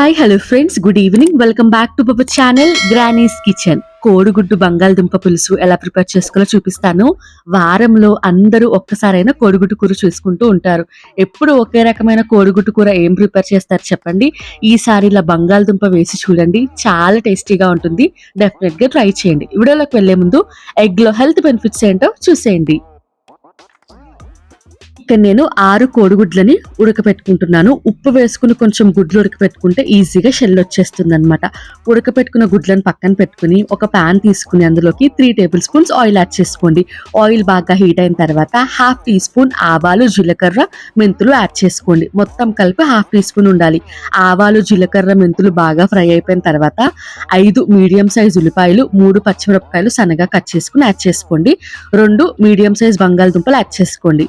Hi hello friends good evening welcome back to our channel granny's kitchen కోడిగుడ్డు బంగాళదుంప పులుసు ఎలా ప్రిపేర్ చేసుకోవాలో చూపిస్తాను. వారంలో అందరూ ఒక్కసారైనా కోడిగుడ్డు కూర చూసుకుంటూ ఉంటారు. ఎప్పుడు ఒకే రకమైన కోడిగుడ్డు కూర ఏం ప్రిపేర్ చేస్తారు చెప్పండి. ఈసారి ఇలా బంగాళదుంప వేసి చూడండి. చాలా టేస్టీగా ఉంటుంది. డెఫినెట్గా ట్రై చేయండి. వీడియోలోకి వెళ్ళే ముందు ఎగ్లో హెల్త్ బెనిఫిట్స్ ఏంటో చూసేయండి. ఇక్కడ నేను ఆరు కోడిగుడ్లని ఉడకపెట్టుకుంటున్నాను. ఉప్పు వేసుకుని కొంచెం గుడ్లు ఉడకపెట్టుకుంటే ఈజీగా షెల్ వచ్చేస్తుంది అనమాట ఉడకపెట్టుకున్న గుడ్లను పక్కన పెట్టుకుని ఒక ప్యాన్ తీసుకుని అందులోకి three tablespoons oil add చేసుకోండి. ఆయిల్ బాగా హీట్ అయిన తర్వాత హాఫ్ టీ స్పూన్ ఆవాలు జీలకర్ర మెంతులు యాడ్ చేసుకోండి. మొత్తం కలిపి హాఫ్ టీ స్పూన్ ఉండాలి. ఆవాలు జీలకర్ర మెంతులు బాగా ఫ్రై అయిపోయిన తర్వాత ఐదు మీడియం సైజ్ ఉల్లిపాయలు మూడు పచ్చిమిరపకాయలు సన్నగా కట్ చేసుకుని యాడ్ చేసుకోండి. రెండు మీడియం సైజ్ బంగాళదుంపలు యాడ్ చేసుకోండి.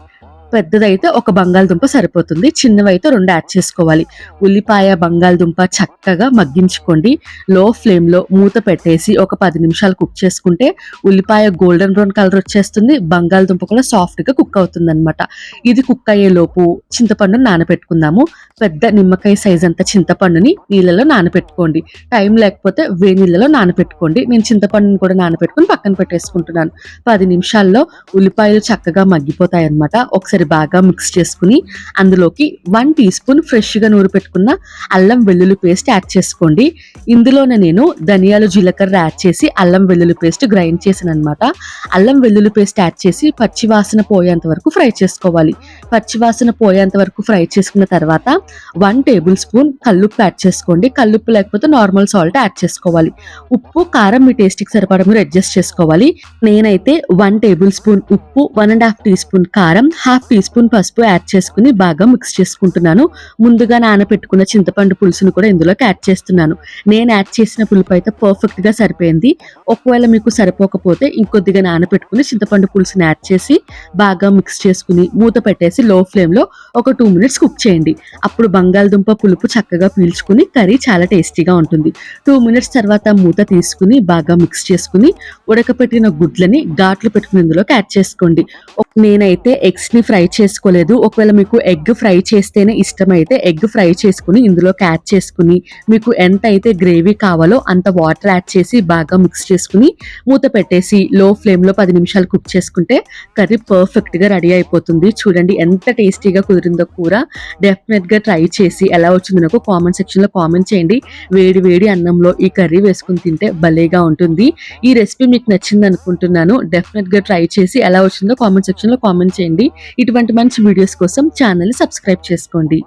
పెద్దదైతే ఒక బంగాళదుంప సరిపోతుంది. చిన్నవైతే రెండు యాడ్ చేసుకోవాలి. ఉల్లిపాయ బంగాళదుంప చక్కగా మగ్గించుకోండి. లో ఫ్లేమ్లో మూత పెట్టేసి ఒక పది నిమిషాలు కుక్ చేసుకుంటే ఉల్లిపాయ గోల్డెన్ బ్రౌన్ కలర్ వచ్చేస్తుంది. బంగాళదుంప కూడా సాఫ్ట్గా కుక్ అవుతుంది అనమాట ఇది కుక్ అయ్యే లోపు చింతపండుని నానబెట్టుకుందాము. పెద్ద నిమ్మకాయ సైజ్ అంత చింతపండుని నీళ్ళలో నానబెట్టుకోండి. టైం లేకపోతే వేడి నీళ్ళలో నానబెట్టుకోండి. నేను చింతపండుని కూడా నానబెట్టుకుని పక్కన పెట్టేసుకుంటున్నాను. పది నిమిషాల్లో ఉల్లిపాయలు చక్కగా మగ్గిపోతాయి అనమాట ఒకసారి బాగా మిక్స్ చేసుకుని అందులోకి వన్ టీ స్పూన్ ఫ్రెష్గా నూరు పెట్టుకున్న అల్లం వెల్లుల్లి పేస్ట్ యాడ్ చేసుకోండి. ఇందులోనే నేను ధనియాలు జీలకర్ర యాడ్ చేసి అల్లం వెల్లుల్లి పేస్ట్ గ్రైండ్ చేశాను అనమాట అల్లం వెల్లుల్లి పేస్ట్ యాడ్ చేసి పచ్చివాసన పోయేంత వరకు ఫ్రై చేసుకోవాలి. పచ్చివాసన పోయేంత వరకు ఫ్రై చేసుకున్న తర్వాత వన్ టేబుల్ స్పూన్ కల్లుప్పు యాడ్ చేసుకోండి. కల్లుప్పు లేకపోతే నార్మల్ సాల్ట్ యాడ్ చేసుకోవాలి. ఉప్పు కారం మీ టేస్ట్కి సరిపడా మీరు అడ్జస్ట్ చేసుకోవాలి. నేనైతే వన్ టేబుల్ స్పూన్ ఉప్పు one and half teaspoon కారం హాఫ్ టీ స్పూన్ పసుపు యాడ్ చేసుకుని బాగా మిక్స్ చేసుకుంటున్నాను. ముందుగా నానబెట్టుకున్న చింతపండు పులుసును కూడా ఇందులోకి యాడ్ చేస్తున్నాను. నేను యాడ్ చేసిన పులుపు అయితే పర్ఫెక్ట్గా సరిపోయింది. ఒకవేళ మీకు సరిపోకపోతే ఇంకొద్దిగా నానబెట్టుకుని చింతపండు పులుసుని యాడ్ చేసి బాగా మిక్స్ చేసుకుని మూత పెట్టేసి లో ఫ్లేమ్లో ఒక టూ మినిట్స్ కుక్ చేయండి. అప్పుడు బంగాళదుంప పులుపు చక్కగా పీల్చుకుని కర్రీ చాలా టేస్టీగా ఉంటుంది. టూ మినిట్స్ తర్వాత మూత తీసుకుని బాగా మిక్స్ చేసుకుని ఉడకపెట్టిన గుడ్లని ఘాట్లు పెట్టుకుని ఇందులోకి యాడ్ చేసుకోండి. నేనైతే ఎగ్స్ని ఫ్రై చేసుకోలేదు. ఒకవేళ మీకు ఎగ్ ఫ్రై చేస్తేనే ఇష్టమైతే ఎగ్ ఫ్రై చేసుకుని ఇందులోకి యాడ్ చేసుకుని మీకు ఎంత అయితే గ్రేవీ కావాలో అంత వాటర్ యాడ్ చేసి బాగా మిక్స్ చేసుకుని మూత పెట్టేసి లో ఫ్లేమ్లో పది నిమిషాలు కుక్ చేసుకుంటే కర్రీ పర్ఫెక్ట్గా రెడీ అయిపోతుంది. చూడండి ఎంత టేస్టీగా కుదిరిందో కూర. డెఫినెట్గా ట్రై చేసి ఎలా వచ్చిందో నాకు కామెంట్ సెక్షన్లో కామెంట్ చేయండి. వేడి వేడి అన్నంలో ఈ కర్రీ వేసుకుని తింటే భలేగా ఉంటుంది. ఈ రెసిపీ మీకు నచ్చింది అనుకుంటున్నాను డెఫినెట్గా ట్రై చేసి ఎలా వచ్చిందో కామెంట్ సెక్షన్ లో కామెంట్ చేయండి. ఇటువంటి మంచి వీడియోస్ కోసం ఛానల్ సబ్స్క్రైబ్ చేసుకోండి.